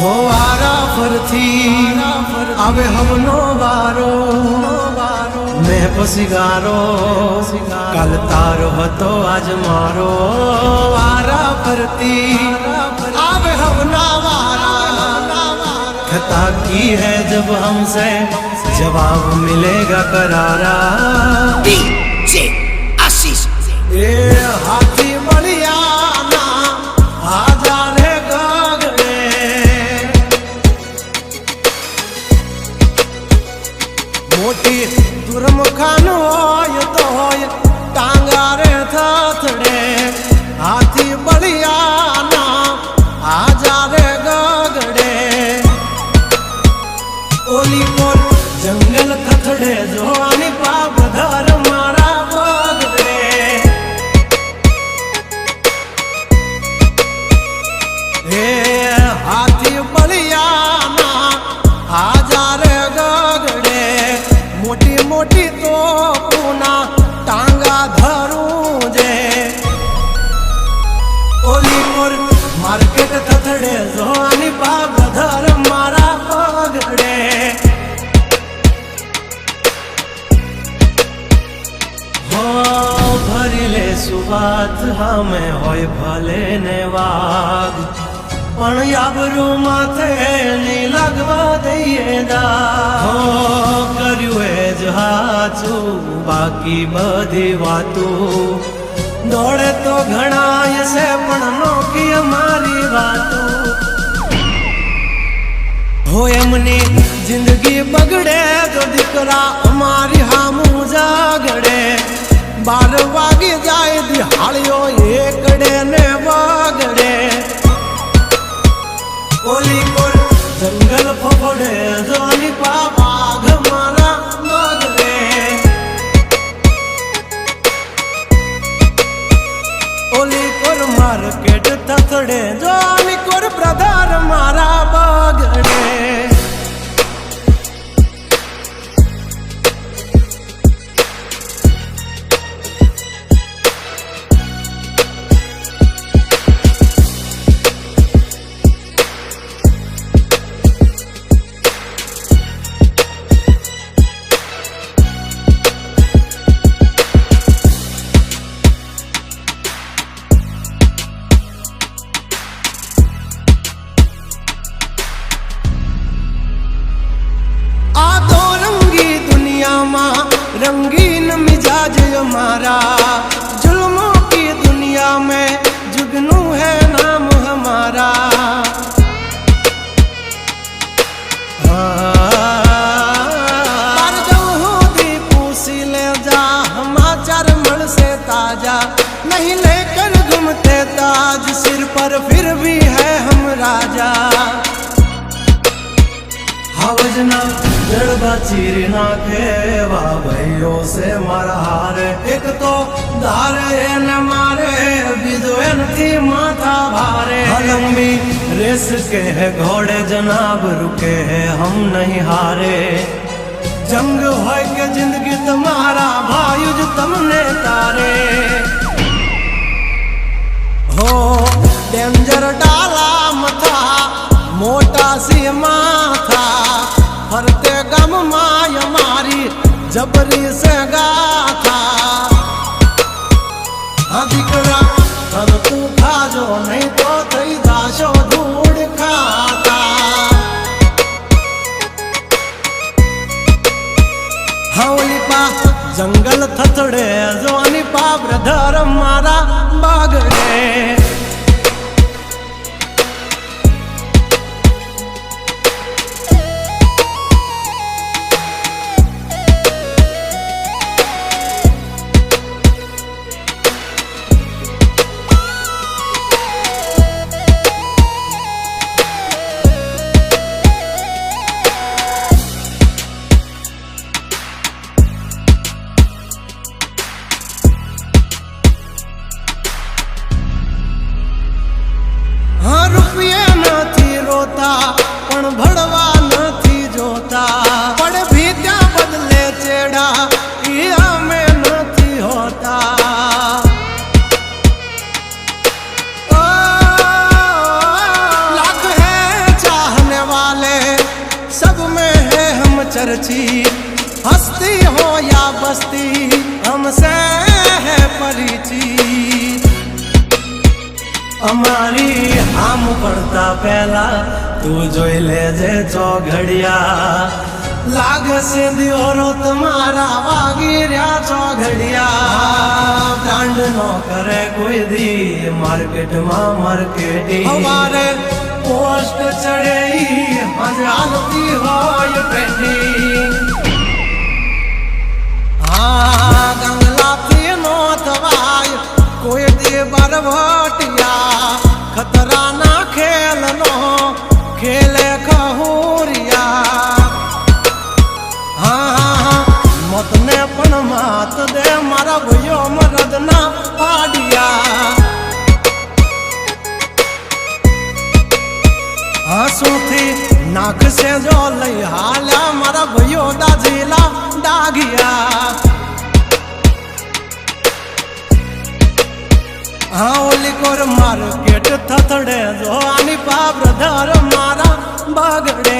हो आरा फरती अब हम नो बारो मैं पसीगारो कल तारो तो आज मारो। आरा फरती अब हम नवारा की है जब हमसे जवाब मिलेगा करारा। आशीष। ए ટાંગારે થથડે. હાથી બળિયાના હાજારે ગગડે. ઓલી કોર જંગલ થથડે જોવાની પાપ સુવાત હામે હોય ભલે ને વાગ પણ યાબરું માથે ની લાગવા દઈએ દા કર્યું એ જ હાચું બાકી બધી વાતો દોડે તો ઘણાય છે પણ નોકી અમારી વાતો હો એમની જિંદગી બગડે તો દીકરા અમારી બાર વાગી જાય દિહાળીઓ એકડે ને વાગડે. ઓલી કોર જંગલ ફફડે रंगीन मिजाज हमारा। जुल्मों की दुनिया में जुगनू है नाम हमारा। ताज़ा। नहीं लेकर ताज, सिर पर फिर भी है हम राजा। जड़बा चीरना खेवा यो से मर हार। एक तो धारे न मारे विद्वेन थी माथा भारे। लंबी रेस के है घोड़े जनाब रुके हैं, हम नहीं हारे। जंग हो के ज़िंदगी तुम्हारा भाई जो तुमने तारे। हो डेंजर डाला मथा, मोटा सीमा जबरी से गा જોતા પણ ભણવા નથી જોતા પણ ભીતા બદલે ચેડા એ અમે નથી હોતા लाख है चाहने वाले सब में है हम चर्ची हस्ती हो या बस्ती हमसे है परिचित અમારી આમ પડતા પહેલા તું જોઈ લેજે ચોઘડિયા. લાગશે દિયોરો તમારા વાગી રહ્યા ચોઘડિયા. બ્રાન્ડ નો કરે કોઈ દી, માર્કેટમાં માર્કેટિંગ. અમારે પોસ્ટ ચડે હસુથી નાખશે જો લઈ હાલ્યા મારા ભાઈઓ દાજીલા ડાઘિયા હા ઓલી કોર માર્કેટ થથડે જો આની પા બ્રધર મારા બગડે